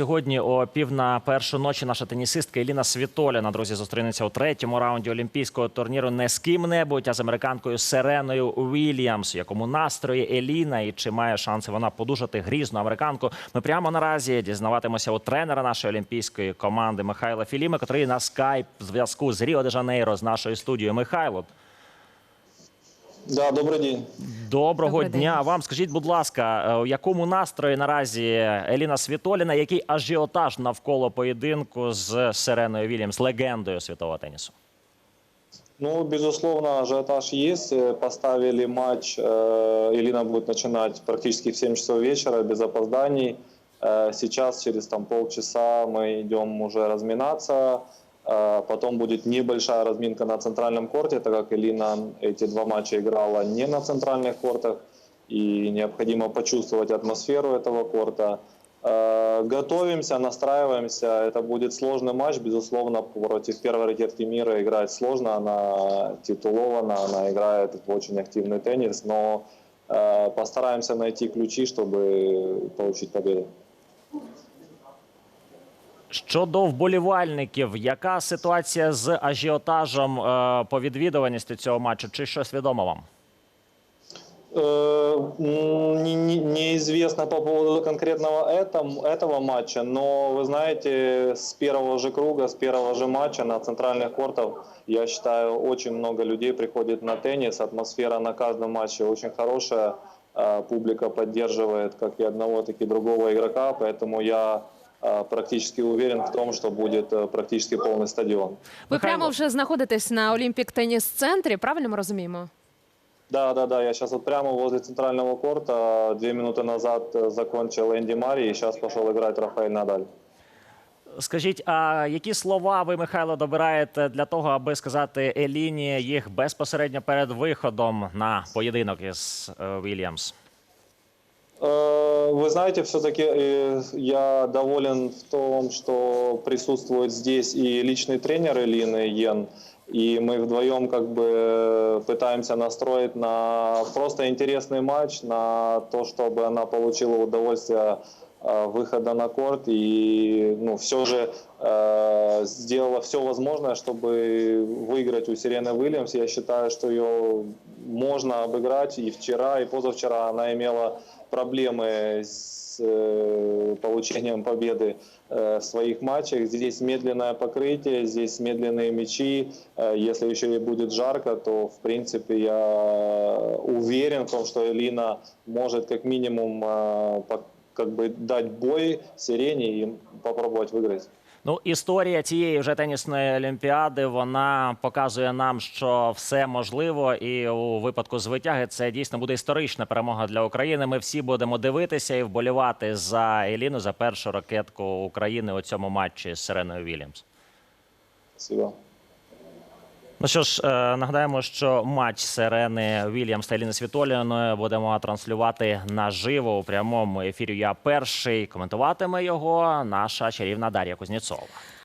сьогодні о пів на першу ночі наша тенісистка Еліна Світоліна, друзі, зустрінеться у третьому раунді олімпійського турніру не з ким-небудь, а з американкою Сереною Уільямс. Якому настрої Еліна і чи має шанси вона подужати грізну американку? Ми прямо наразі дізнаватимося у тренера нашої олімпійської команди Михайла Філіми, який на скайп зв'язку з Ріо де Жанейро з нашою студією. Михайло, Да, добрый день. Доброго Добрий день. дня вам. Скажіть, будь ласка, е, у якому настрої наразі Еліна Світоліна, який ажіотаж навколо поєдинку з Сиреною Вільямс, легендою світового тенісу? Ну, безусловно, ажиотаж есть. Э, Поставили матч. э, Елена будет начинать практически в 7 часов вечера, без опозданий. Э, Сейчас, через там, полчаса, мы идем уже разминаться. Э, Потом будет небольшая разминка на центральном корте, так как Элина эти два матча играла не на центральных кортах. И необходимо почувствовать атмосферу этого корта. Э, Готовимся, настраиваемся. Это будет сложный матч, безусловно, против первой ракетки мира играть сложно. Она титулована, она играет в очень активный теннис, но э, постараемся найти ключи, чтобы получить победу. Щодо вболівальників, яка ситуація з ажіотажем е, по відвідуваності цього матчу? Чи щось відомо вам? Э, м, не- не- Неизвестно по поводу конкретного этом, этого матча, но вы знаете, с первого же круга, с первого же матча на центральных кортах, я считаю, очень много людей приходит на теннис. Атмосфера на каждом матче очень хорошая. э, Публика поддерживает как и одного, так и другого игрока, поэтому я э, практически уверен в том, что будет э, практически полный стадион. Ви Михайло. прямо вже знаходитесь на Олімпік теніс центрі, правильно ми розуміємо? Да, да, да. Я сейчас вот прямо возле центрального корта. Две минуты назад э, закончил Энди Мари, и сейчас пошел играть Рафаэль Надаль. Скажіть, а які слова ви, Михайло, добираєте для того, аби сказати Еліні їх безпосередньо перед виходом на поєдинок із е, Вільямс? Э, Вы знаете, все-таки я доволен в том, что присутствует здесь и личный тренер Элины Йен, и мы вдвоем как бы пытаемся настроить на просто интересный матч, на то, чтобы она получила удовольствие э, выхода на корт и ну, все же э, сделала все возможное, чтобы выиграть у Сирены Уильямс. Я считаю, что ее можно обыграть. И вчера, и позавчера она имела проблемы с э, получением победы э, в своих матчах. Здесь медленное покрытие, здесь медленные мячи. Э, Если еще и будет жарко, то в принципе я уверен в том, что Элина может как минимум э, как бы дать бой Сирене и попробовать выиграть. Ну, історія цієї вже тенісної олімпіади вона показує нам, що все можливо, і у випадку з витяги це дійсно буде історична перемога для України. Ми всі будемо дивитися і вболівати за Еліну за першу ракетку України у цьому матчі з Сиреною Вільямс. Спасибо. Ну що ж, е, нагадаємо, що матч Сирени Вільямс та Еліни Світоліної будемо транслювати наживо у прямому ефірі. Я перший коментуватиме його наша чарівна Дар'я Кузнєцова.